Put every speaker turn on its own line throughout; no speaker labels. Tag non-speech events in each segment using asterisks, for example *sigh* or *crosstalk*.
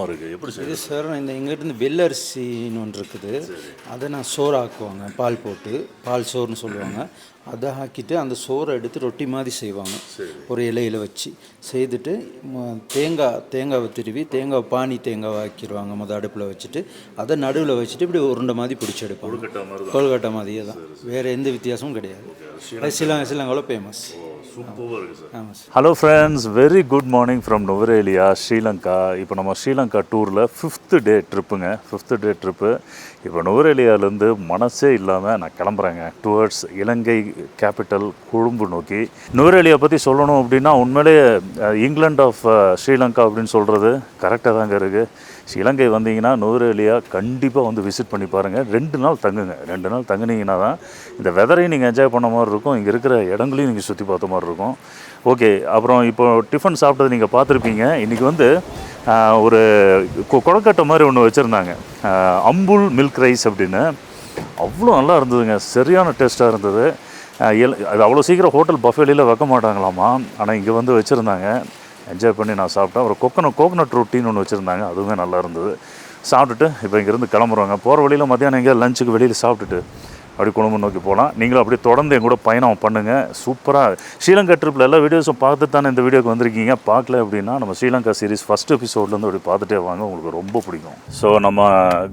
அபாரமாக இருக்குது எப்படி
இது
சார்
சார் இந்த எங்கிட்ட வெள்ளரிசின்னு ஒன்று இருக்குது. அதை நான் சோறு ஆக்குவாங்க பால் போட்டு. பால் சோறுன்னு சொல்லுவாங்க. அதை ஆக்கிட்டு அந்த சோறை எடுத்து ரொட்டி மாதிரி செய்வாங்க. ஒரு இலையில வச்சு செய்துட்டு தேங்காய் தேங்காவை திருவி தேங்காய் பானி தேங்காவை ஆக்கிடுவாங்க மொதல் அடுப்பில் வச்சுட்டு அதை நடுவில் வச்சுட்டு இப்படி உருண்டை மாதிரி பிடிச்சி எடுப்பாங்க. கொழுக்கட்டை மாதிரியே தான். வேறு எந்த வித்தியாசமும் கிடையாது. அது சில சிலங்காவில் ஃபேமஸ்
சூப்பராக இருக்குது சார்.
ஆமாம் sir
hello friends very good morning from Nuwara Eliya Sri Lanka இப்போ நம்ம ஸ்ரீலங்கா டூரில் ஃபிஃப்த்து டே ட்ரிப்புங்க ஃபிஃப்த்து டே ட்ரிப்பு இப்போ நுவரேலியாலேருந்து மனசே இல்லாமல் நான் கிளம்புறேங்க. டுவர்ட்ஸ் இலங்கை கேபிட்டல் கொழும்பு நோக்கி. நுவரேலியா பற்றி சொல்லணும் அப்படின்னா உண்மையிலேயே இங்கிலாந்து ஆஃப் ஸ்ரீலங்கா அப்படின்னு சொல்கிறது கரெக்டாக தாங்க இருக்குது இலங்கை வந்தீங்கன்னா நுவரேலியா கண்டிப்பாக வந்து விசிட் பண்ணி பாருங்கள் ரெண்டு நாள் தங்குங்க. ரெண்டு நாள் தங்குனீங்கன்னா தான் இந்த வெதரையும் நீங்கள் என்ஜாய் பண்ண மாதிரி இருக்கும். இங்கே இருக்கிற இடங்களையும் நீங்கள் சுற்றி பார்த்த மாதிரி இருக்கும். ஓகே அப்புறம் இப்போ டிஃபன் சாப்பிட்டது நீங்கள் பார்த்துருப்பீங்க. இன்றைக்கி வந்து ஒரு கொ- மாதிரி ஒன்று வச்சுருந்தாங்க. அம்புல் மில்க் ரைஸ் அப்படின்னு. அவ்வளோ நல்லா இருந்ததுங்க. சரியான டேஸ்ட்டாக இருந்தது. எல் அது அவ்வளோ சீக்கிரம் ஹோட்டல் பஃபேலியில் வைக்க மாட்டாங்களாமா? ஆனால் இங்கே வந்து வச்சுருந்தாங்க. என்ஜாய் பண்ணி நான் சாப்பிட்டேன். ஒரு கோகனட் கோகனட் ரொட்டின்னு ஒன்று வச்சுருந்தாங்க. அதுவுமே நல்லா இருந்தது. சாப்பிட்டுட்டு இப்போ இங்கேருந்து கிளம்புறோங்க. போகிற வழியில் மத்தியானம் எங்கேயா லஞ்சுக்கு வெளியில் சாப்பிட்டுட்டு அப்படி குடும்பம் நோக்கி போகலாம். நீங்களும் அப்படியே தொடர்ந்து என் கூட பயணம் பண்ணுங்கள் சூப்பராக ஸ்ரீலங்கா ட்ரிப்பில் எல்லா வீடியோஸும் பார்த்து தானே இந்த வீடியோக்கு வந்திருக்கீங்க. பார்க்கல அப்படின்னா நம்ம ஸ்ரீலங்கா சீரிஸ் ஃபஸ்ட் எபிசோட்லேருந்து அப்படி பார்த்துட்டே வாங்க. உங்களுக்கு ரொம்ப பிடிக்கும். ஸோ நம்ம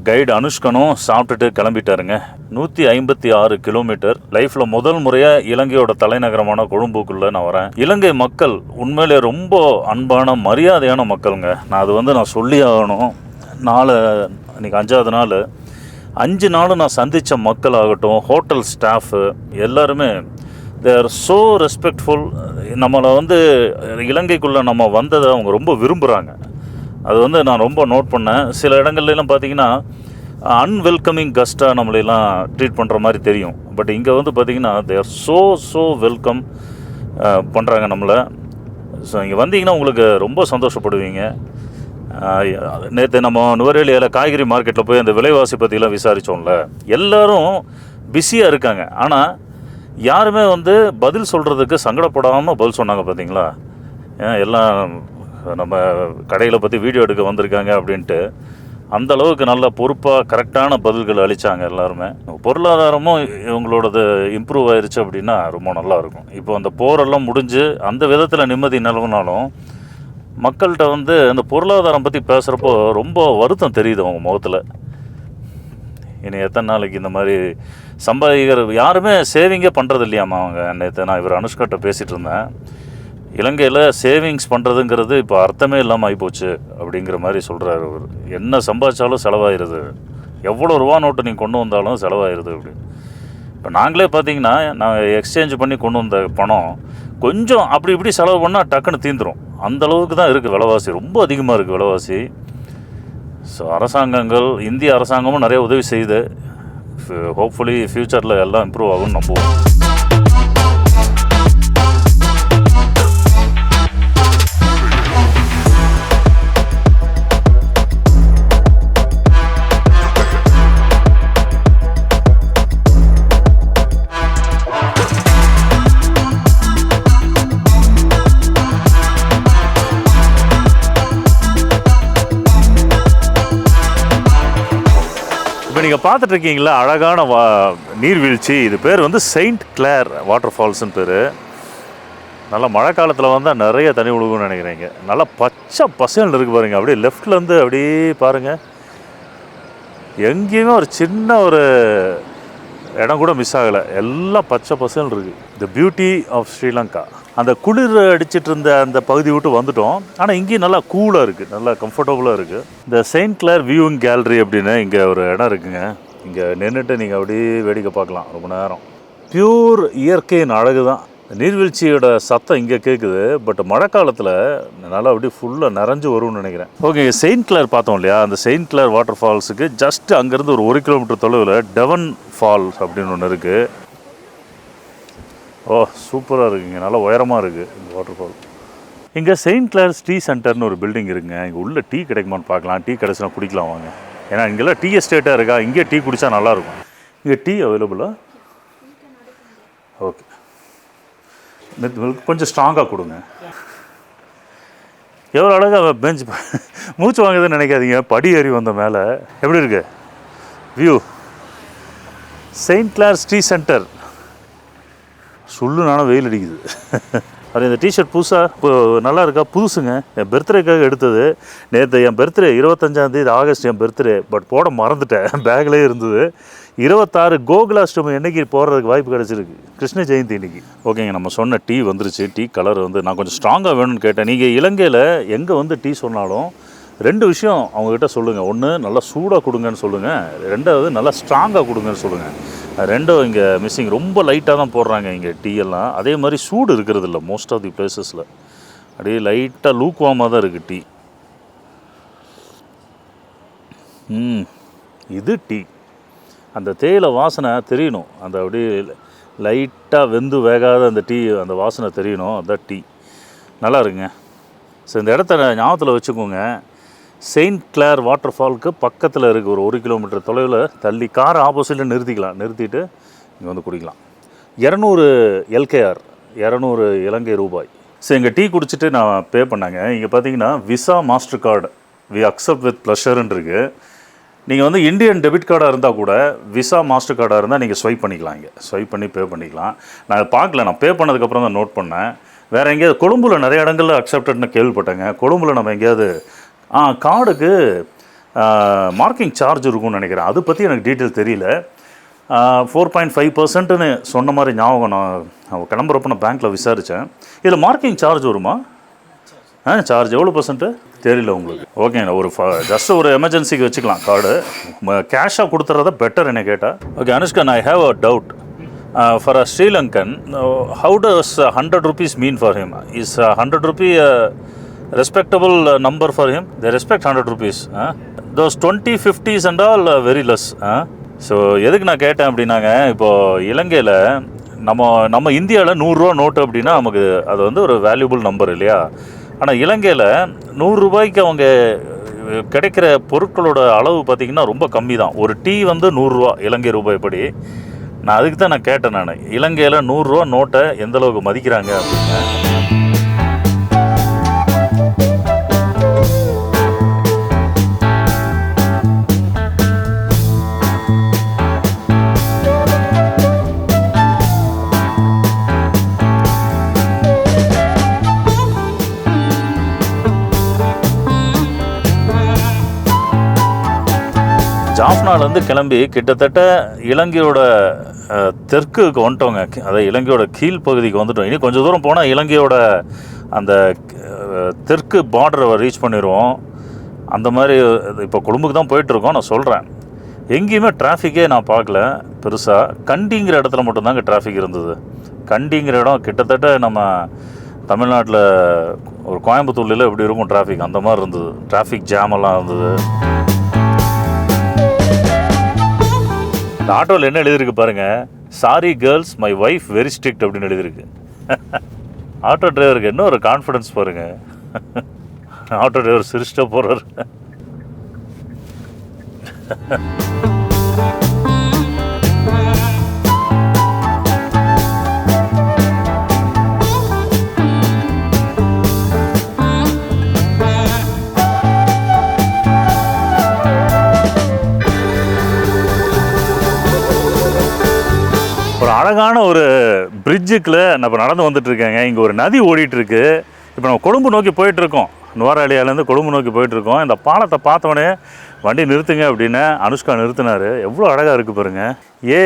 கைடு அனுஷ்கனும் சாப்பிட்டுட்டு கிளம்பிட்டாருங்க. நூற்றி ஐம்பத்தி ஆறு கிலோமீட்டர் லைஃப்பில் முதல் முறையாக இலங்கையோட தலைநகரமான கொழும்புக்குள்ளே நான் வரேன். இலங்கை மக்கள் உண்மையிலே ரொம்ப அன்பான மரியாதையான மக்களுங்க. நான் அது வந்து நான் சொல்லி ஆகணும். நாலு இன்றைக்கி அஞ்சாவது நாள். அஞ்சு நாள் நான் சந்தித்த மக்கள் ஆகட்டும் ஹோட்டல் ஸ்டாஃபு எல்லாருமே தேர் ஸோ ரெஸ்பெக்ட்ஃபுல் நம்மளை வந்து இலங்கைக்குள்ளே நம்ம வந்ததை அவங்க ரொம்ப விரும்புகிறாங்க அது வந்து நான் ரொம்ப நோட் பண்ணேன். சில இடங்கள்லாம் பார்த்தீங்கன்னா அன்வெல்கமிங் கஸ்ட்டாக நம்மளையெல்லாம் ட்ரீட் பண்ணுற மாதிரி தெரியும். பட் இங்கே வந்து பார்த்தீங்கன்னா தேர் ஸோ ஸோ வெல்கம் பண்ணுறாங்க நம்மளை. ஸோ இங்கே வந்தீங்கன்னா உங்களுக்கு ரொம்ப சந்தோஷப்படுவீங்க. நேற்று நம்ம நுவரேலியில் காய்கறி மார்க்கெட்டில் போய் அந்த விலைவாசி பற்றிலாம் விசாரித்தோம்ல எல்லாரும் பிஸியாக இருக்காங்க. ஆனால் யாருமே வந்து பதில் சொல்கிறதுக்கு சங்கடப்படாமல் பதில் சொன்னாங்க பார்த்தீங்களா எல்லாம் நம்ம கடையில் பற்றி வீடியோ எடுக்க வந்திருக்காங்க அப்படின்ட்டு அந்த அளவுக்கு நல்ல பொறுப்பாக கரெக்டான பதில்கள் அளித்தாங்க எல்லாருமே. பொருளாதாரமும் இவங்களோடது இம்ப்ரூவ் ஆயிடுச்சு அப்படின்னா ரொம்ப நல்லா இருக்கும். இப்போ அந்த போரெல்லாம் முடிஞ்சு அந்த விதத்தில் நிம்மதி நிலவுனாலும் மக்கள்கிட்ட வந்து அந்த பொருளாதாரம் பற்றி பேசுகிறப்போ ரொம்ப வருத்தம் தெரியுது அவங்க முகத்தில். இனி எத்தனை நாளைக்கு இந்த மாதிரி சம்பாதிக்கிற யாருமே சேவிங்கே பண்ணுறது இல்லையாம்மா அவங்க? நேற்று நான் இவர் அனுஷ்காட்ட பேசிகிட்டு இருந்தேன். இலங்கையில் சேவிங்ஸ் பண்ணுறதுங்கிறது இப்போ அர்த்தமே இல்லாமல் ஆகிப்போச்சு அப்படிங்கிற மாதிரி சொல்கிறாரு அவர். என்ன சம்பாதிச்சாலும் செலவாயிருது. எவ்வளோ ரூபா நோட்டு நீங்கள் கொண்டு வந்தாலும் செலவாயிருது அப்படின்னு. இப்போ நாங்களே பார்த்தீங்கன்னா நான் எக்ஸ்சேஞ்ச் பண்ணி கொண்டு வந்த பணம் கொஞ்சம் அப்படி இப்படி செலவு பண்ணால் டக்குன்னு தீந்துடும் அந்த அளவுக்கு தான் இருக்குது விலைவாசி. ரொம்ப அதிகமாக இருக்குது விலைவாசி. ஸோ அரசாங்கங்கள் இந்திய அரசாங்கமும் நிறைய உதவி செய்யுது ஹோப்ஃபுல்லி ஃப்யூச்சரில் எல்லாம் இம்ப்ரூவ் ஆகும்னு நம்புவோம். நீங்கள் பார்த்துட்டு இருக்கீங்களா அழகான வா நீர்வீழ்ச்சி. இது பேர் வந்து செயின்ட் கிளேர் வாட்டர் ஃபால்ஸ்னு பேர். நல்லா மழை காலத்தில் வந்தால் நிறைய தண்ணி விழுகும்னு நினைக்கிறீங்க. நல்லா பச்சை பசங்கள் இருக்குது பாருங்க. அப்படியே லெஃப்ட்லேருந்து அப்படியே பாருங்கள் எங்கேயுமே ஒரு சின்ன ஒரு இடம் கூட மிஸ் ஆகலை. எல்லாம் பச்சை பசங்கள் இருக்குது த பியூட்டி ஆஃப் ஸ்ரீலங்கா அந்த குளிர் அடிச்சிட்டு இருந்த அந்த பகுதி விட்டு வந்துட்டோம். ஆனால் இங்கேயும் நல்லா கூலாக இருக்குது நல்லா கம்ஃபர்டபுளாக இருக்குது இந்த செயின்ட் கிளேர் வியூவிங் கேலரி அப்படின்னு இங்கே ஒரு இடம் இருக்குங்க. இங்கே நின்றுட்டு நீங்கள் அப்படியே வேடிக்கை பார்க்கலாம். ரொம்ப நேரம். பியூர் இயற்கையின் அழகு தான் நீர்வீழ்ச்சியோட சத்தம் இங்கே கேட்குது பட் மழை காலத்தில் நல்லா அப்படியே ஃபுல்லாக நிறைஞ்சு வரும்னு நினைக்கிறேன். ஓகே செயின்ட் கிளர் பார்த்தோம் இல்லையா? அந்த செயின்ட் கிளர் வாட்டர் ஃபால்ஸுக்கு ஜஸ்ட் அங்கேருந்து ஒரு ஒரு கிலோமீட்டர் தொலைவில் டெவன் ஃபால்ஸ் அப்படின்னு ஒன்று இருக்குது ஓ சூப்பராக இருக்குங்க. நல்லா உயரமாக இருக்குது இந்த வாட்டர் ஃபால் இங்கே செயின்ட் கிளார்ஸ் டீ சென்டர்னு ஒரு பில்டிங் இருக்குங்க. இங்கே உள்ள டீ கிடைக்குமான்னு பார்க்கலாம். டீ கிடச்சினா குடிக்கலாம் வாங்க. ஏன்னா இங்கெல்லாம் டீ எஸ்டேட்டாக இருக்கா? இங்கே டீ குடித்தா நல்லாயிருக்கும் இங்கே டீ அவைலபிளா ஓகே மில்க் கொஞ்சம் ஸ்ட்ராங்காக கொடுங்க. எவ்வளோ அழகாக பெஞ்ச் மூச்சு வாங்குதுன்னு நினைக்காதீங்க. படி ஏறி வந்த மேலே. எப்படி இருக்கு? View saint Clare's tea centre சுள்ளுனால வெயில் அடிக்குது. அது இந்த டிஷர்ட் புதுசாக இப்போ நல்லா இருக்கா? புதுசுங்க. என் பர்த்டேக்காக எடுத்தது. நேற்று என் பர்த்டே இருபத்தஞ்சாந்தேதி ஆகஸ்ட் என் பர்த்டே பட் போட மறந்துட்டேன். பேக்லேயே இருந்தது. இருபத்தாறு கோகுலாஷ்டமி என்னைக்கு போடுறதுக்கு வாய்ப்பு கிடச்சிருக்கு. கிருஷ்ண ஜெயந்தி இன்னைக்கு ஓகேங்க நம்ம சொன்ன டீ வந்துருச்சு. டீ கலர் வந்து நான் கொஞ்சம் ஸ்ட்ராங்காக வேணும்னு கேட்டேன். நீங்கள் இலங்கையில் எங்கே வந்து டீ சொன்னாலும் ரெண்டு விஷயம் அவங்கக்கிட்ட சொல்லுங்கள் ஒன்று நல்லா சூடாக கொடுங்கன்னு சொல்லுங்கள் ரெண்டாவது நல்லா ஸ்ட்ராங்காக கொடுங்கன்னு சொல்லுங்கள் ரெண்டும் இங்கே மிஸ்ஸிங் ரொம்ப லைட்டாக தான் போடுறாங்க இங்கே டீ எல்லாம். அதே மாதிரி சூடு இருக்கிறது இல்லை மோஸ்ட் ஆஃப் தி பிளேசஸில் அப்படியே லைட்டாக லூக்வாமாக தான் இருக்குது டீ ம் இது டீ அந்த தேயிலை வாசனை தெரியணும். அந்த அப்படியே லைட்டாக வெந்து வேகாத அந்த டீ அந்த வாசனை தெரியணும். அதுதான் டீ நல்லா இருக்குங்க. ஸோ இந்த இடத்த ஞாபகத்தில் வச்சுக்கோங்க. செயின்ட் கிளேர் வாட்டர் ஃபால்க்கு பக்கத்தில் இருக்குது ஒரு ஒரு கிலோமீட்டர் தொலைவில் தள்ளி கார் ஆப்போசிட்டில் நிறுத்திக்கலாம். நிறுத்திட்டு இங்கே வந்து குடிக்கலாம். இரநூறு எல்கேஆர் இரநூறு இலங்கை ரூபாய். ஸோ இங்கே டீ குடிச்சிட்டு நான் பே பண்ணாங்க. இங்கே பார்த்தீங்கன்னா Visa Master card we accept with ப்ளஷர்ன்னு இருக்குது நீங்கள் வந்து இந்தியன் டெபிட் கார்டாக இருந்தால் கூட விசா மாஸ்டர் கார்டாக இருந்தால் நீங்கள் ஸ்வைப் பண்ணிக்கலாம் இங்கே. ஸ்வைப் பண்ணி பே பண்ணிக்கலாம். நான் அதை பார்க்கல. நான் பே பண்ணதுக்கப்புறம் தான் நோட் பண்ணேன். வேறு எங்கேயாவது கொழும்புல நிறைய இடங்களில் அக்செப்டட்னு கேள்விப்பட்டேங்க. கொழும்புல நம்ம எங்கேயாவது ஆ கார்டுக்கு மார்க்கிங் சார்ஜ் இருக்கும்னு நினைக்கிறேன். அதை பற்றி எனக்கு டீட்டெயில் தெரியல. ஃபோர் பாயிண்ட் ஃபைவ் பர்சன்ட்டுன்னு சொன்ன மாதிரி ஞாபகம் நான் கிளம்புறப்ப நான் பேங்க்கில் விசாரித்தேன் இதில் மார்க்கிங் சார்ஜ் வருமா? ஆ சார்ஜ் எவ்வளோ பர்சன்ட்டு தெரியல உங்களுக்கு. ஓகேங்க ஒரு ஜஸ்ட் ஒரு எமர்ஜென்சிக்கு வச்சுக்கலாம் கார்டு. கேஷாக கொடுத்துறத பெட்டர் என்ன கேட்டால் okay Anushka I have a doubt for a Sri Lankan how does hundred rupees mean for him is hundred rupee respectable number for him the respect hundred rupees those twenty fifties and all very less so எதுக்கு நான் கேட்டேன் அப்படின்னாங்க இப்போது இலங்கையில் நம்ம நம்ம இந்தியாவில் நூறுரூவா நோட்டு அப்படின்னா நமக்கு அது வந்து ஒரு வேல்யூபிள் நம்பர் இல்லையா? ஆனால் இலங்கையில் நூறுரூபாய்க்கு அவங்க கிடைக்கிற பொருட்களோட அளவு பார்த்திங்கன்னா ரொம்ப கம்மி தான் ஒரு டீ வந்து நூறுரூவா இலங்கை ரூபாய் படி. நான் அதுக்கு தான் நான் கேட்டேன் நான். இலங்கையில் நூறுரூவா நோட்டை எந்தளவுக்கு மதிக்கிறாங்க அப்படின்னு ஜாஃப்னாலேருந்து கிளம்பி கிட்டத்தட்ட இலங்கையோட தெற்குக்கு வந்துட்டோங்க. அதாவது இலங்கையோட கீழ் பகுதிக்கு வந்துட்டோம். இனி கொஞ்சம் தூரம் போனால் இலங்கையோட அந்த தெற்கு பார்டரை ரீச் பண்ணிடுவோம் அந்த மாதிரி இப்போ கொழும்புக்கு தான் போயிட்டுருக்கோம். நான் சொல்கிறேன் எங்கேயுமே டிராஃபிக்கே நான் பார்க்கல பெருசாக கண்டிங்கிற இடத்துல மட்டும்தாங்க டிராஃபிக் இருந்தது. கண்டிங்கிற இடம் கிட்டத்தட்ட நம்ம தமிழ்நாட்டில் ஒரு கோயம்புத்தூர்ல எப்படி இருக்கும் டிராஃபிக் அந்த மாதிரி இருந்தது. டிராஃபிக் ஜாமெல்லாம் இருந்தது. இந்த ஆட்டோவில் என்ன எழுதியிருக்கு பாருங்க? Sorry girls my wife very strict அப்படின்னு எழுதியிருக்கு ஆட்டோ *laughs* டிரைவருக்கு என்ன ஒரு கான்ஃபிடன்ஸ் பாருங்க? ஆட்டோ டிரைவர் சிரிச்சிட்ட போறாரு. *laughs* அழகான ஒரு பிரிட்ஜுக்குள்ள நம்ம நடந்து வந்துட்டுருக்கேங்க. இங்கே ஒரு நதி ஓடிட்டுருக்கு. இப்போ நம்ம கொழும்பு நோக்கி போயிட்டுருக்கோம். இருக்கோம் கொழும்பு நோக்கி போயிட்டுருக்கோம். இந்த பாலத்தை பார்த்தோன்னே வண்டி நிறுத்துங்க அப்படின்னு அனுஷ்கா நிறுத்தினாரு. எவ்வளோ அழகாக இருக்குது பாருங்க. ஏ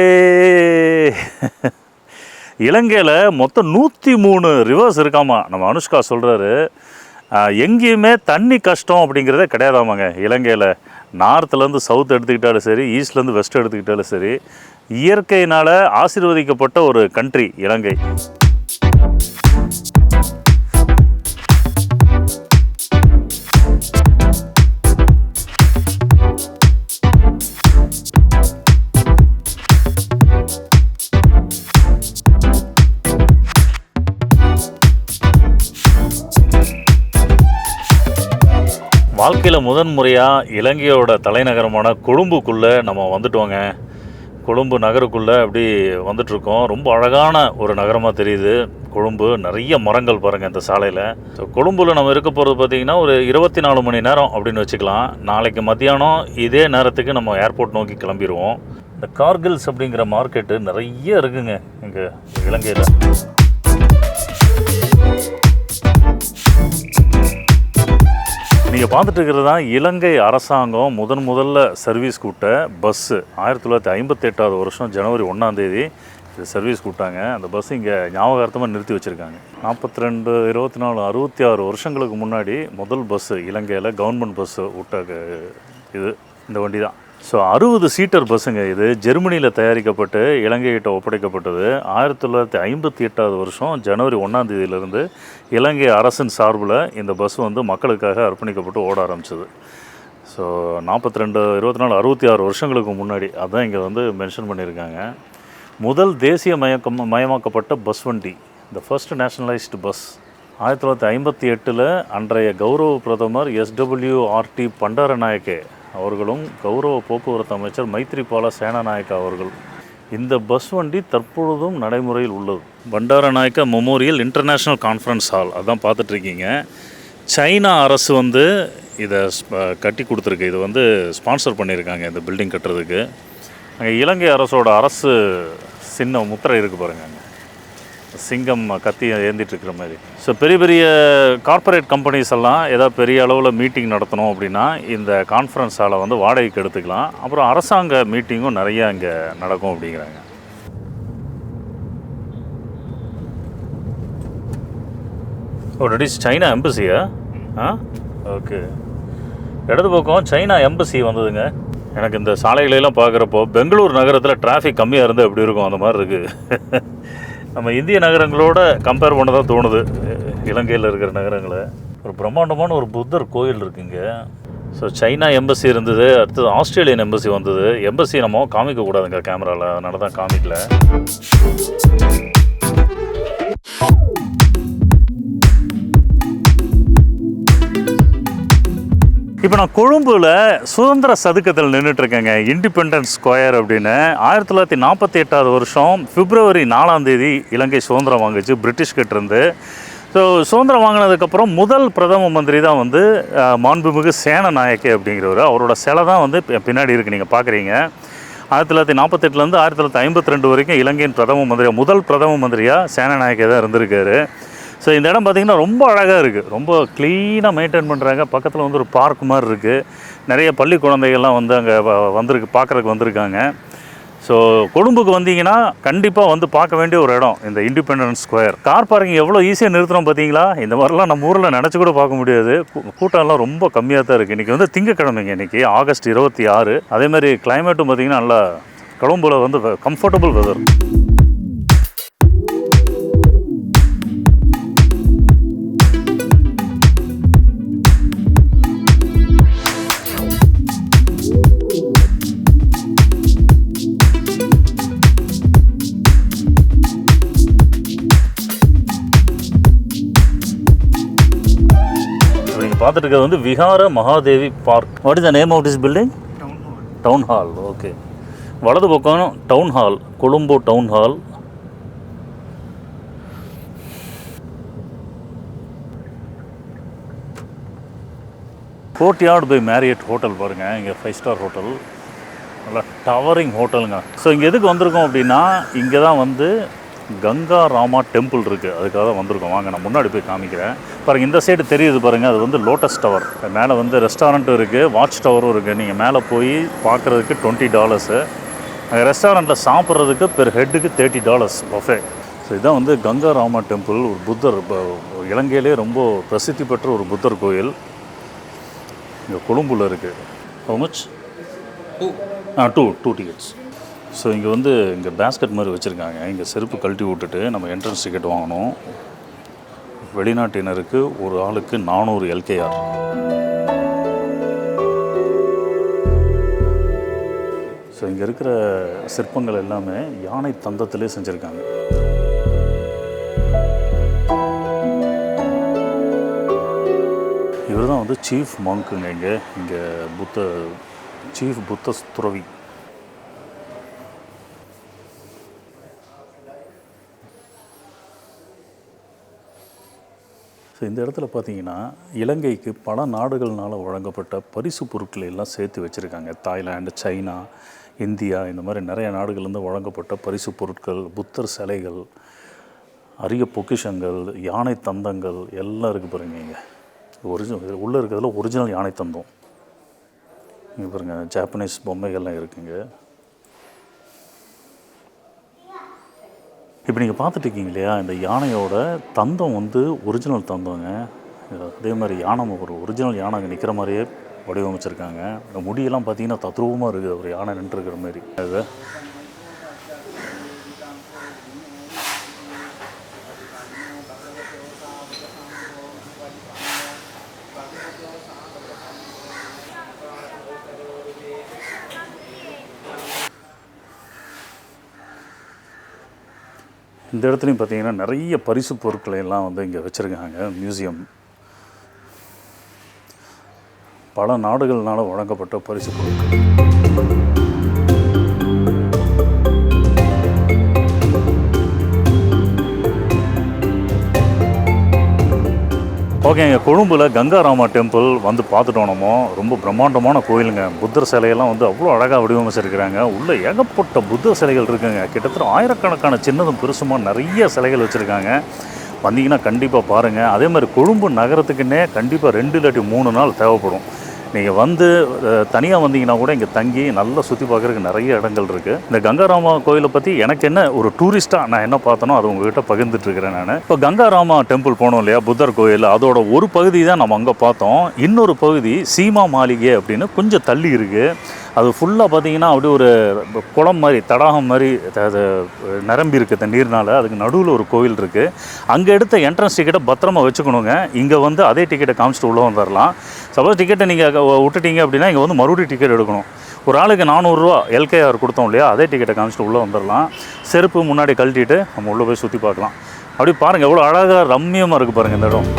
இலங்கையில் மொத்தம் நூற்றி மூணு ரிவர்ஸ் இருக்காமா? நம்ம அனுஷ்கா சொல்கிறாரு எங்கேயுமே தண்ணி கஷ்டம் அப்படிங்கிறதே கிடையாதாமாங்க. இலங்கையில் நார்த்துலேருந்து சவுத் எடுத்துக்கிட்டாலும் சரி ஈஸ்ட்லேருந்து வெஸ்ட் எடுத்துக்கிட்டாலும் சரி இயற்கையினால் ஆசீர்வதிக்கப்பட்ட ஒரு கண்ட்ரி இலங்கை. வாழ்க்கையில் முதன் முறையாக இலங்கையோட தலைநகரமான கொழும்புக்குள்ளே நம்ம வந்துட்டோங்க. கொழும்பு நகருக்குள்ளே அப்படி வந்துட்டுருக்கோம். ரொம்ப அழகான ஒரு நகரமாக தெரியுது. கொழும்பு நிறைய மரங்கள் பாருங்கள் இந்த சாலையில். ஸோ கொழும்புல நம்ம இருக்க போகிறது பார்த்திங்கன்னா ஒரு இருபத்தி நாலு மணி நேரம் அப்படின்னு வச்சுக்கலாம். நாளைக்கு மத்தியானம் இதே நேரத்துக்கு நம்ம ஏர்போர்ட் நோக்கி கிளம்பிடுவோம் இந்த கார்கில்ஸ் அப்படிங்கிற மார்க்கெட்டு நிறைய இருக்குங்க இங்கே இலங்கையில். நீங்கள் பார்த்துட்டு இருக்கிறது தான் இலங்கை அரசாங்கம் முதன் முதல்ல சர்வீஸ் கூட்ட பஸ்ஸு ஆயிரத்தி தொள்ளாயிரத்தி ஐம்பத்தெட்டாவது வருஷம் ஜனவரி ஒன்றாந்தேதி இது சர்வீஸ் கூட்டாங்க அந்த பஸ் இங்கே ஞாபகார்த்தமாக நிறுத்தி வச்சுருக்காங்க. நாற்பத்தி ரெண்டு இருபத்தி நாலு அறுபத்தி ஆறு வருஷங்களுக்கு முன்னாடி முதல் பஸ்ஸு இலங்கையில் கவர்மெண்ட் பஸ்ஸு விட்ட இது. இந்த வண்டி தான் ஸோ அறுபது சீட்டர் பஸ்ஸுங்க இது. ஜெர்மனியில் தயாரிக்கப்பட்டு இலங்கைகிட்ட ஒப்படைக்கப்பட்டது. ஆயிரத்தி தொள்ளாயிரத்தி ஐம்பத்தி எட்டாவது வருஷம் ஜனவரி ஒன்றாம் தேதியிலிருந்து இலங்கை அரசின் சார்பில் இந்த பஸ் வந்து மக்களுக்காக அர்ப்பணிக்கப்பட்டு ஓட ஆரம்பிச்சது. ஸோ நாற்பத்தி ரெண்டு இருபத்தி நாலு அறுபத்தி ஆறு வருஷங்களுக்கு முன்னாடி அதான் இங்கே வந்து மென்ஷன் பண்ணியிருக்காங்க. முதல் தேசிய மயக்கம் மயமாக்கப்பட்ட பஸ் வண்டி த ஃபர்ஸ்ட் நேஷனலைஸ்டு பஸ் ஆயிரத்தி தொள்ளாயிரத்தி ஐம்பத்தி எட்டில் அன்றைய கௌரவ பிரதமர் எஸ்டபிள்யூஆர்டி பண்டாரநாயக்கே அவர்களும் கௌரவ போக்குவரத்து அமைச்சர் மைத்ரிபால சேனாநாயக்கா அவர்கள். இந்த பஸ் வண்டி தற்பொழுதும் நடைமுறையில் உள்ளது. Bandaranaike memorial international conference hall. அதான் பார்த்துட்ருக்கீங்க. சைனா அரசு வந்து இதை கட்டி கொடுத்துருக்கு. இது வந்து ஸ்பான்சர் பண்ணியிருக்காங்க இந்த பில்டிங் கட்டுறதுக்கு. அங்கே இலங்கை அரசோட அரசு சின்ன முத்திரை இருக்குது பாருங்க அங்கே. சிங்கம் கத்தி ஏந்திட்டு இருக்கிற மாதிரி. ஸோ பெரிய பெரிய கார்ப்பரேட் கம்பெனிஸ் எல்லாம் ஏதாவது பெரிய அளவில் மீட்டிங் நடத்தணும் அப்படின்னா இந்த கான்ஃபரன்ஸ் ஹாலை வந்து வாடகைக்கு எடுத்துக்கலாம். அப்புறம் அரசாங்க மீட்டிங்கும் நிறைய இங்கே நடக்கும் அப்படிங்கிறாங்க. ஓ இஸ் சைனா எம்பசியா ஆ? ஓகே இடது பக்கம் சைனா எம்பசி வந்ததுங்க. எனக்கு இந்த சாலைகளெல்லாம் பார்க்குறப்போ பெங்களூர் நகரத்தில் டிராஃபிக் கம்மியாக இருந்தால் எப்படி இருக்கும்? அந்த மாதிரி இருக்குது *laughs* நம்ம இந்திய நகரங்களோட கம்பேர் பண்ண தான் தோணுது. இலங்கையில் இருக்கிற நகரங்களை. ஒரு பிரம்மாண்டமான ஒரு புத்தர் கோயில் இருக்குங்க. ஸோ சைனா எம்பசி இருந்தது. அடுத்தது ஆஸ்திரேலியன் எம்பசி வந்தது. எம்பசி நம்ம காமிக்க கூடாதுங்க கேமராவில் அதனால தான் காமிக்கல. இப்போ நான் கொழும்புல சுதந்திர சதுக்கத்தில் நின்றுட்டு இருக்கேங்க இண்டிபெண்டன்ஸ் ஸ்கொயர் அப்படின்னு. ஆயிரத்தி தொள்ளாயிரத்தி நாற்பத்தி எட்டாவது வருஷம் பிப்ரவரி நாலாம் தேதி இலங்கை சுதந்திரம் வாங்குச்சு பிரிட்டிஷ் கிட்ட இருந்து. ஸோ சுதந்திரம் வாங்கினதுக்கப்புறம் முதல் பிரதம மந்திரி தான் வந்து மாண்புமிகு சேனநாயக்கே அப்படிங்கிறவர். அவரோட சிலை தான் வந்து பின்னாடி இருக்குது நீங்கள் பார்க்குறீங்க ஆயிரத்தி தொள்ளாயிரத்தி நாற்பத்தெட்டுலேருந்து ஆயிரத்தி தொள்ளாயிரத்தி ஐம்பத்தி ரெண்டு வரைக்கும் இலங்கையின் பிரதம மந்திரியா முதல் பிரதம மந்திரியாக சேனநாயக்கே தான் இருந்திருக்காரு. ஸோ இந்த இடம் பார்த்திங்கன்னா ரொம்ப அழகாக இருக்குது ரொம்ப க்ளீனாக மெயின்டைன் பண்ணுறாங்க பக்கத்தில் வந்து ஒரு பார்க் மாதிரி இருக்குது நிறைய பள்ளி குழந்தைகள்லாம் வந்து அங்கே வந்திருக்கு பார்க்குறக்கு வந்திருக்காங்க. ஸோ கொழும்புக்கு வந்தீங்கன்னா கண்டிப்பாக வந்து பார்க்க வேண்டிய ஒரு இடம் இந்த இண்டிபெண்டன்ஸ் ஸ்கொயர் கார் பார்க்கிங் எவ்வளோ ஈஸியாக நிறுத்துறோம் பார்த்தீங்களா? இந்த மாதிரிலாம் நம்ம ஊரில் நினச்சி கூட பார்க்க முடியாது. கூட்டம்லாம் ரொம்ப கம்மியாக தான் இருக்குது இன்றைக்கி வந்து திங்கக்கிழமைங்க இன்றைக்கி ஆகஸ்ட் இருபத்தி ஆறு. அதேமாதிரி கிளைமேட்டும் பார்த்திங்கன்னா நல்லா கொழும்புல வந்து கம்ஃபர்டபுள் வெதர் பார்த்துட்டு இருக்கிறது வந்து Vihara Mahadevi park. What is the name of this building town hall okay வலது பக்கம் town hall Colombo town hall courtyard by Marriott hotel பாருங்கள் இங்கே ஃபைவ் ஸ்டார் ஹோட்டல் நல்லா டவரிங் ஹோட்டலுங்க ஸோ இங்கே எதுக்கு வந்திருக்கோம் அப்படின்னா இங்கே தான் வந்து கங்கா ராமா டெம்பிள் இருக்குது அதுக்காக தான் வந்திருக்கோம். வாங்க நான் முன்னாடி போய் காமிக்கிறேன். பாருங்கள் இந்த சைடு தெரியுது பாருங்கள் அது வந்து லோட்டஸ் டவர் மேலே வந்து ரெஸ்டாரண்ட்டும் இருக்குது வாட்ச் டவரும் இருக்குது நீங்கள் மேலே போய் பார்க்குறதுக்கு டுவெண்ட்டி டாலர்ஸு அங்கே ரெஸ்டாரண்ட்டில் சாப்பிட்றதுக்கு பெர் ஹெட்டுக்கு தேர்ட்டி டாலர்ஸ் பஃபே ஸோ இதான் வந்து கங்கா ராமா டெம்பிள் ஒரு புத்தர். இலங்கையிலே ரொம்ப பிரசித்தி பெற்ற ஒரு புத்தர் கோயில். இங்கே கொழும்புல இருக்குது how much ah two two tickets so இங்கே வந்து இங்கே பேஸ்கெட் மாதிரி வச்சுருக்காங்க. இங்கே செருப்பு கழட்டி விட்டுட்டு நம்ம என்ட்ரன்ஸ் டிக்கெட் வாங்கணும். வெளிநாட்டினருக்கு ஒரு ஆளுக்கு நானூறு எல்கேஆர் ஸோ இங்கே இருக்கிற சிற்பங்கள் எல்லாமே யானை தந்தத்திலே செஞ்சுருக்காங்க. இவர் தான் வந்து சீஃப் மங்க்குங்க இங்கே. இங்கே புத்த சீஃப் புத்த துறவி. ஸோ இந்த இடத்துல பார்த்தீங்கன்னா இலங்கைக்கு பல நாடுகள்னால வழங்கப்பட்ட பரிசு பொருட்களை எல்லாம் சேர்த்து வச்சுருக்காங்க. தாய்லாந்து சைனா இந்தியா இந்த மாதிரி நிறைய நாடுகள்லேருந்து வழங்கப்பட்ட பரிசு பொருட்கள் புத்தர் சிலைகள் அரிய பொக்கிஷங்கள் யானை தந்தங்கள் எல்லாம் இருக்குது பாருங்க இங்கே. ஒரிஜினல் உள்ளே இருக்கிறதுல ஒரிஜினல் யானை தந்தம். இங்கே பாருங்க ஜாப்பனீஸ் பொம்மைகள்லாம் இருக்குங்க. இப்போ நீங்கள் பார்த்துட்டு இருக்கீங்க இல்லையா இந்த யானையோட தந்தம் வந்து ஒரிஜினல் தந்தங்க. அதே மாதிரி யானை ஒரு ஒரிஜினல் யானை அங்கே நிற்கிற மாதிரியே வடிவமைச்சிருக்காங்க. இந்த முடியெல்லாம் பார்த்தீங்கன்னா தத்ரூபமாக இருக்குது ஒரு யானை நின்றுருக்கிற மாதிரி. அது இந்த இடத்துலையும் பார்த்தீங்கன்னா நிறைய பரிசு பொருட்களை எல்லாம் வந்து இங்கே வச்சுருக்காங்க மியூசியம் பல நாடுகள்னால வழங்கப்பட்ட பரிசு பொருட்கள். ஓகேங்க கொழும்புல கங்காராமா டெம்பிள் வந்து பார்த்துட்டோனமோ ரொம்ப பிரம்மாண்டமான கோயிலுங்க. புத்தர் சிலையெல்லாம் வந்து அவ்வளோ அழகாக வடிவமைச்சிருக்கிறாங்க. உள்ள ஏகப்பட்ட புத்தர் சிலைகள் இருக்குங்க. கிட்டத்தட்ட ஆயிரக்கணக்கான சின்னதும் பெருசுமா நிறைய சிலைகள் வச்சுருக்காங்க. வந்தீங்கன்னா கண்டிப்பாக பாருங்கள் அதே மாதிரி கொழும்பு நகரத்துக்குன்னே கண்டிப்பாக ரெண்டு இல்லாட்டி மூணு நாள் தேவைப்படும். நீங்கள் வந்து தனியாக வந்தீங்கன்னா கூட இங்கே தங்கி நல்லா சுற்றி பார்க்குறதுக்கு நிறைய இடங்கள் இருக்குது இந்த கங்காராமா கோயிலை பற்றி எனக்கு என்ன ஒரு டூரிஸ்ட்டாக நான் என்ன பார்த்தனோ அது உங்ககிட்ட பகிர்ந்துட்டு இருக்கிறேன் நான். இப்போ கங்காராமா டெம்பிள் போனோம் இல்லையா புத்தர் கோயில் அதோட ஒரு பகுதி தான் நம்ம அங்கே பார்த்தோம். இன்னொரு பகுதி சீமா மாளிகை அப்படின்னு கொஞ்சம் தள்ளி இருக்குது அது ஃபுல்லாக பார்த்தீங்கன்னா அப்படியே ஒரு குளம் மாதிரி தடாகம் மாதிரி அது நிரம்பி இருக்குது இந்த நீர்னால். அதுக்கு நடுவில் ஒரு கோவில் இருக்குது அங்கே எடுத்த என்ட்ரன்ஸ் டிக்கெட்டை பத்திரமா வச்சுக்கணுங்க. இங்கே வந்து அதே டிக்கெட்டை காமிச்சிட்டு உள்ளே வந்துடலாம் சப்போஸ் டிக்கெட்டை நீங்கள் விட்டுட்டீங்க அப்படின்னா இங்கே வந்து மறுபடியும் டிக்கெட் எடுக்கணும். ஒரு ஆளுக்கு நானூறுரூவா எல்கேஆர் கொடுத்தோம் இல்லையா? அதே டிக்கெட்டை காமிச்சிட்டு உள்ளே வந்துடலாம் செருப்பு முன்னாடி கழட்டிட்டு நம்ம உள்ளே போய் சுற்றி பார்க்கலாம். அப்படி பாருங்கள் எவ்வளோ அழகாக ரம்மியமாக இருக்குது பாருங்கள் இந்த இடம்.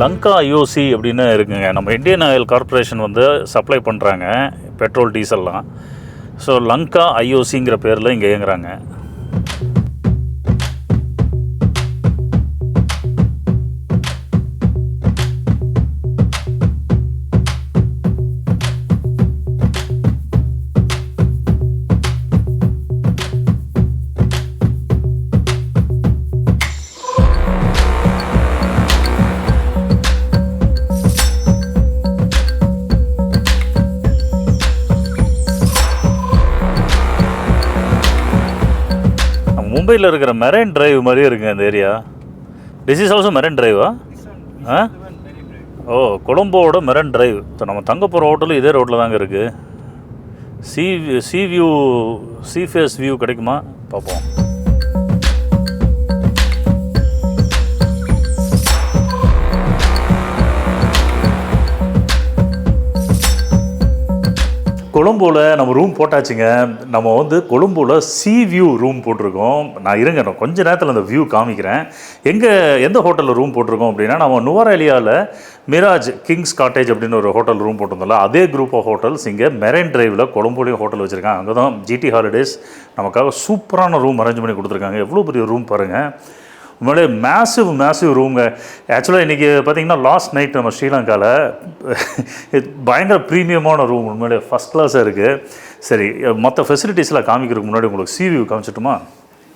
லங்கா ஐஓசி அப்படின்னு இருக்குங்க. நம்ம இந்தியன் ஆயில் கார்ப்பரேஷன் வந்து சப்ளை பண்ணுறாங்க பெட்ரோல் டீசல்லாம். ஸோ லங்கா ஐஓசிங்கிற பேரில் இங்கே இயங்குறாங்க. மும்பையில் இருக்கிற மெரைன் டிரைவ் மாதிரியே இருக்குங்க இந்த area. This is also marine டிரைவா? Ah? Oh கொலம்போவோட மெரைன் டிரைவ். ஸோ நம்ம தங்க போகிற ஹோட்டலும் இதே ரோட்டில் தாங்க இருக்குது sea sea view sea face view கிடைக்குமா? பார்ப்போம். கொழும்புல நம்ம ரூம் போட்டாச்சுங்க. நம்ம வந்து கொழும்புல சி வியூ ரூம் போட்டிருக்கோம். நான் இருங்க நான் கொஞ்ச நேரத்தில் அந்த வியூ காமிக்கிறேன். எங்கே எந்த ஹோட்டலில் ரூம் போட்டிருக்கோம் அப்படின்னா நம்ம நுவரேலியாவில் மிராஜ் கிங்ஸ் காட்டேஜ் அப்படின்னு ஒரு ஹோட்டல் ரூம் போட்டிருந்தோம்ல. அதே குரூப் ஆஃப் ஹோட்டல்ஸ் இங்கே மெரைன் டிரைவில் கொழும்புலையும் ஹோட்டல் வச்சுருக்காங்க. அங்கே தான் ஜிடி ஹாலிடேஸ் நமக்காக சூப்பரான ரூம் அரேஞ்ச் பண்ணி கொடுத்துருக்காங்க. எவ்வளோ பெரிய ரூம் பாருங்கள் உண்மையிலே மேசிவ் மேசிவ் ரூமுங்க ஆக்சுவலாக இன்றைக்கி பார்த்தீங்கன்னா லாஸ்ட் நைட் நம்ம ஸ்ரீலங்காவில் *laughs* பயங்கர ப்ரீமியமான ரூம் உண்மையிலே ஃபஸ்ட் கிளாஸாக இருக்குது சரி மற்ற ஃபெசிலிட்டிஸ்லாம் காமிக்கிறதுக்கு முன்னாடி உங்களுக்கு சிவியூ காமிச்சிட்டுமா?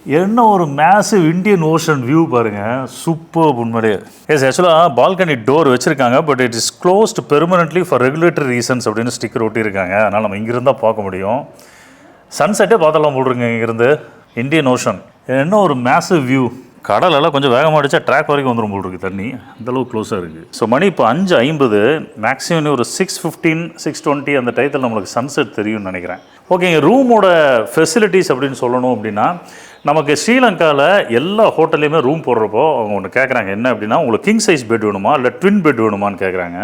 என்ன ஒரு மேசிவ் இந்தியன் ஓஷன் வியூ பாருங்கள் சூப்பர் உண்மையிலே எஸ் ஆக்சுவலாக பால்கனி டோர் வச்சுருக்காங்க but it is closed permanently for regulatory reasons அப்படின்னு ஸ்டிக்கர் ஒட்டியிருக்காங்க. அதனால் நம்ம இங்கிருந்தால் பார்க்க முடியும். சன்செட்டே பார்த்தலாம் போடுறீங்க இங்கேருந்து இந்தியன் ஓஷன் என்ன ஒரு மேசிவ் வியூ கடலெல்லாம் கொஞ்சம் வேகமாக அடித்தா ட்ராக் வரைக்கும் வந்துடும் போல் இருக்குது தண்ணி. அந்தளவு க்ளோஸாக இருக்குது ஸோ மணி இப்போ அஞ்சு ஐம்பது மேக்ஸிமம் ஒரு சிக்ஸ் ஃபிஃப்டீன் சிக்ஸ் டுவெண்ட்டி அந்த டயத்தில் நம்மளுக்கு சன்செட் தெரியும்னு நினைக்கிறேன். ஓகேங்க ரூமோட ஃபெசிலிட்டிஸ் அப்படின்னு சொல்லணும் அப்படின்னா நமக்கு ஸ்ரீலங்காவில் எல்லா ஹோட்டல்லையுமே ரூம் போடுறப்போ அவங்க ஒன்று கேட்குறாங்க என்ன அப்படின்னா உங்களுக்கு கிங் சைஸ் பெட் வேணுமா? இல்லை ட்வின் பெட் வேணுமான்னு கேட்குறாங்க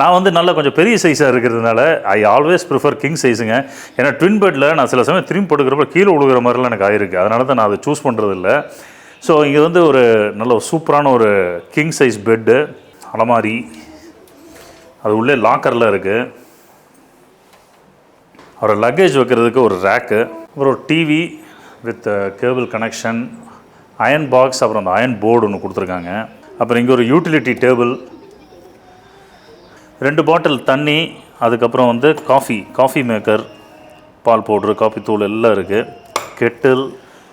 நான் வந்து நல்லா கொஞ்சம் பெரிய சைஸாக இருக்கிறதுனால ஐ ஆல்வேஸ் ப்ரிஃபர் கிங் சைஸுங்க ஏன்னா ட்வின் பெட்டில் நான் சில சமயம் திரும்பி படுக்கிறப்ப கீழே விழுகிற மாதிரிலாம் எனக்கு ஆயிருக்கு. அதனால தான் நான் அதை சூஸ் பண்ணுறதில்ல ஸோ இங்கே வந்து ஒரு நல்ல ஒரு சூப்பரான ஒரு கிங் சைஸ் பெட்டு அலமாரி. அது உள்ளே லாக்கரில் இருக்குது அப்புறம் லக்கேஜ் வைக்கிறதுக்கு ஒரு ரேக்கு அப்புறம் TV with cable connection iron box அப்புறம் அந்த அயன் போர்டு ஒன்று கொடுத்துருக்காங்க. அப்புறம் இங்கே ஒரு யூட்டிலிட்டி டேபிள் ரெண்டு பாட்டில் தண்ணி அதுக்கப்புறம் வந்து காஃபி காஃபி மேக்கர் பால் பவுட்ரு காஃபி தூள் எல்லாம் இருக்குது கெட்டில்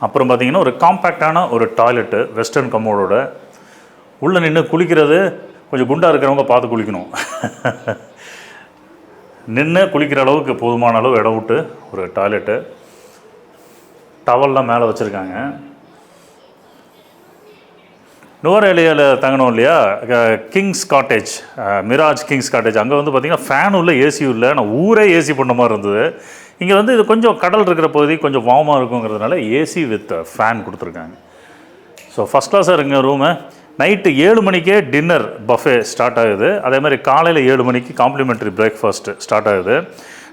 அப்புறம் பார்த்தீங்கன்னா ஒரு காம்பேக்டான ஒரு டாய்லெட்டு வெஸ்டர்ன் கம்மோடோட உள்ளே நின்று குளிக்கிறது கொஞ்சம் குண்டாக இருக்கிறவங்க பார்த்து குளிக்கணும். *laughs* நின்று குளிக்கிற அளவுக்கு போதுமான அளவு இடம் விட்டு ஒரு டாய்லெட்டு டவல்லாம் மேலே வச்சுருக்காங்க. நுவரேலியாவில் தங்கணும் இல்லையா? Kings cottage mirage kings cottage அங்கே வந்து பார்த்திங்கன்னா ஃபேன் உள்ள ஏசி இல்லை. நான் ஊரே ஏசி பண்ண மாதிரி இருந்தது. இங்கே வந்து இது கொஞ்சம் கடல் இருக்கிற பகுதி கொஞ்சம் வார்மாக இருக்குங்கிறதுனால ஏசி வித் ஃபேன் கொடுத்துருக்காங்க. ஸோ ஃபஸ்ட் கிளாஸாக இருக்குங்க ரூமு நைட்டு ஏழு மணிக்கே டின்னர் பஃபே ஸ்டார்ட் ஆகுது. அதே மாதிரி காலையில் ஏழு மணிக்கு காம்ப்ளிமெண்ட்ரி பிரேக்ஃபாஸ்ட்டு ஸ்டார்ட் ஆகுது.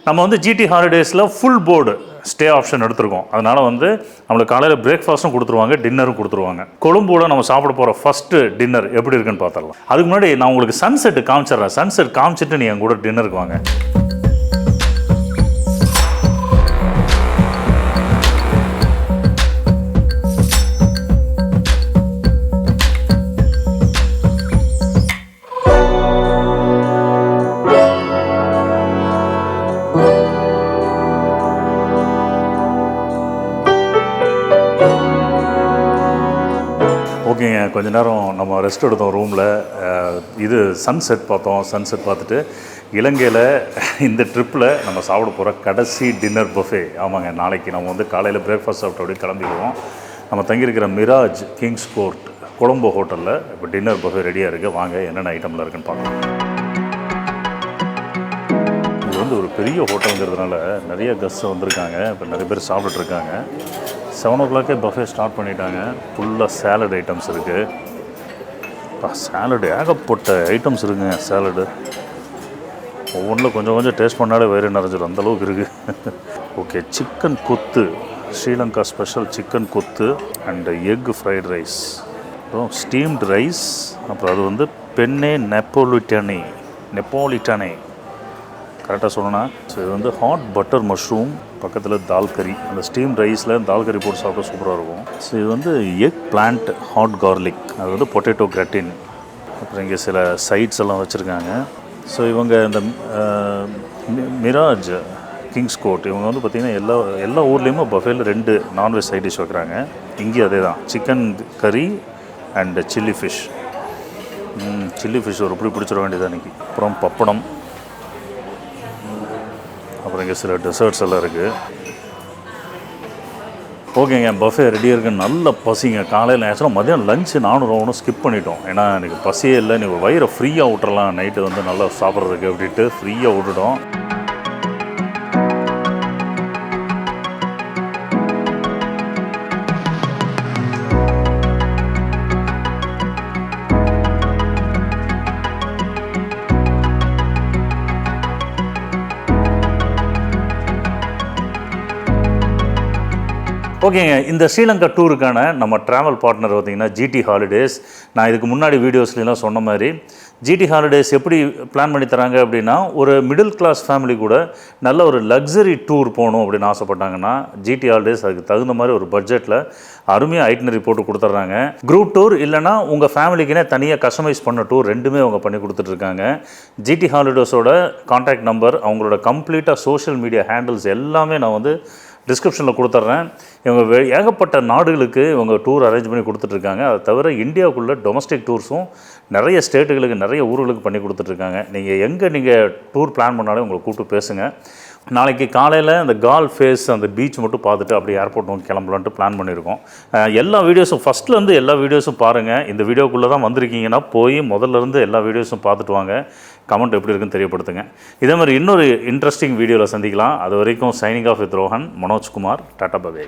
நம்ம வந்து ஜிடி ஹாலிடேஸில் ஃபுல் போர்டு ஸ்டே ஆப்ஷன் எடுத்திருக்கோம். அதனால் வந்து நம்மளுக்கு காலையில் பிரேக்ஃபாஸ்ட்டும் கொடுத்துருவாங்க டின்னரும் கொடுத்துருவாங்க. கொழும்புல நம்ம சாப்பிட போகிற ஃபஸ்ட்டு டின்னர் எப்படி இருக்குன்னு பார்த்துடலாம். அதுக்கு முன்னாடி நான் உங்களுக்கு சன்செட் காமிச்சிடுறேன். சன்செட் காமிச்சிட்டு நீ என் கூட டின்னருக்கு வாங்க. ஓகேங்க. கொஞ்ச நேரம் நம்ம ரெஸ்ட் எடுத்தோம் ரூமில் இது சன்செட் பார்த்தோம். சன்செட் பார்த்துட்டு இலங்கையில் இந்த ட்ரிப்பில் நம்ம சாப்பிட போகிற கடைசி டின்னர் பஃபே ஆமாங்க. நாளைக்கு நம்ம வந்து காலையில் பிரேக்ஃபாஸ்ட் சாப்பிட்டு அப்படியே கிளம்பிடுவோம். நம்ம தங்கியிருக்கிற மிராஜ் கிங்ஸ் கோர்ட் கொழம்பு ஹோட்டலில் இப்போ டின்னர் பஃபே ரெடியாக இருக்குது வாங்க என்னென்ன ஐட்டமில் இருக்குன்னு பார்க்கலாம். இது வந்து ஒரு பெரிய ஹோட்டலுங்கிறதுனால நிறைய கெஸ்ட் வந்திருக்காங்க. இப்போ நிறைய பேர் சாப்பிட்டுட்டு செவன் ஓ கிளாக்கே பஃபே ஸ்டார்ட் பண்ணிட்டாங்க ஃபுல்லாக சேலட் ஐட்டம்ஸ் இருக்குது சேலடு ஏகப்பட்ட ஐட்டம்ஸ் இருக்குங்க சேலடு ஒவ்வொன்றில் கொஞ்சம் கொஞ்சம் டேஸ்ட் பண்ணாலே வயிறு நிறைஞ்சிடும் அந்தளவுக்கு இருக்குது okay *laughs* chicken kottu. Sri Lanka special chicken kottu and egg fried rice அப்புறம் ஸ்டீம்டு ரைஸ் அப்புறம் அது வந்து பெண்ணே நெப்போலிட்டனே நெப்போலிட்டனே கரெக்டாக சொல்லணும் ஸோ இது வந்து ஹாட் பட்டர் மஷ்ரூம் பக்கத்தில் தால் கறி. அந்த ஸ்டீம் ரைஸில் தால் கறி போட்டு சாப்பிட்டா சூப்பராக இருக்கும். ஸோ இது வந்து எக் பிளான்ட் ஹாட் கார்லிக் அது வந்து பொட்டேட்டோ கிரட்டின் அப்புறம் இங்கே சில சைட்ஸ் எல்லாம் வச்சுருக்காங்க. ஸோ இவங்க இந்த மிராஜ் கிங்ஸ் கோட் இவங்க வந்து பார்த்திங்கன்னா எல்லா எல்லா ஊர்லேயுமே பஃபேல ரெண்டு நான்வெஜ் சைட் டிஷ் வைக்கிறாங்க. இங்கேயும் அதே தான் சிக்கன் கறி and chilli fish chilli fish ஒரு எப்படி பிடிச்சிட வேண்டியது அன்றைக்கி அப்புறம் பப்படம். அப்புறம் இங்கே சில டெசர்ட்ஸ் எல்லாம் இருக்குது ஓகேங்க பஃபே ரெடியாக இருக்குன்னு நல்ல பசிங்க. காலையில் ஆக்சுவலாக மதியம் லஞ்சு நானும் ரவுனும் ஸ்கிப் பண்ணிட்டோம். ஏன்னா எனக்கு பசியே இல்லை. நீ வயிறை ஃப்ரீயாக விட்டுறலாம் நைட்டு வந்து நல்லா சாப்பிட்றதுக்கு அப்படின்ட்டு ஃப்ரீயாக விட்டுட்டோம் ஓகேங்க இந்த ஸ்ரீலங்கா டூருக்கான நம்ம ட்ராவல் பார்ட்னர் பார்த்திங்கன்னா ஜிடி ஹாலிடேஸ் நான் இதுக்கு முன்னாடி வீடியோஸ்லாம் சொன்ன மாதிரி ஜிடி ஹாலிடேஸ் எப்படி பிளான் பண்ணி தராங்க அப்படின்னா ஒரு மிடில் கிளாஸ் ஃபேமிலி கூட நல்ல ஒரு லக்ஸரி டூர் போகணும் அப்படின்னு ஆசைப்பட்டாங்கன்னா ஜிடி ஹாலிடேஸ் அதுக்கு தகுந்த மாதிரி ஒரு பட்ஜெட்டில் அருமையாக ஐட்னரி போட்டு கொடுத்துட்றாங்க. குரூப் டூர் இல்லைனா உங்கள் ஃபேமிலிக்குனே தனியாக கஸ்டமைஸ் பண்ண டூர் ரெண்டுமே அவங்க பண்ணி கொடுத்துட்ருக்காங்க. ஜிடி ஹாலிடேஸோட காண்டாக்ட் நம்பர் அவங்களோட கம்ப்ளீட்டாக சோஷியல் மீடியா ஹேண்டில்ஸ் எல்லாமே நான் வந்து டிஸ்கிரிப்ஷனில் கொடுத்துட்றேன் இவங்க வே- ஏகப்பட்ட நாடுகளுக்கு இவங்க டூர் அரேஞ்ச் பண்ணி கொடுத்துட்ருக்காங்க. அதை தவிர இந்தியாவுக்குள்ளே டொமஸ்டிக் டூர்ஸும் நிறைய ஸ்டேட்டுகளுக்கு நிறைய ஊர்களுக்கு பண்ணி கொடுத்துட்ருக்காங்க. நீங்கள் எங்கே நீங்கள் டூர் பிளான் பண்ணாலும் உங்களை கூப்பிட்டு பேசுங்க. நாளைக்கு காலையில் அந்த கால் ஃபேஸ் அந்த பீச் மட்டும் பார்த்துட்டு அப்படியே ஏர்போர்ட் நோக்கி கிளம்பலான்ட்டு பிளான் பண்ணியிருக்கோம். எல்லா வீடியோஸும் ஃபஸ்ட்லேருந்து எல்லா வீடியோஸும் பாருங்கள் இந்த வீடியோக்குள்ளே தான் வந்திருக்கீங்கன்னா போய் முதல்ல இருந்து எல்லா வீடியோஸும் பார்த்துட்டு வாங்க. கமெண்ட் எப்படி இருக்குன்னு தெரியப்படுத்துங்க. இதே மாதிரி இன்னொரு இன்ட்ரெஸ்டிங் வீடியோவில் சந்திக்கலாம். அது வரைக்கும் signing off with Rohan Manojkumar Tata பவே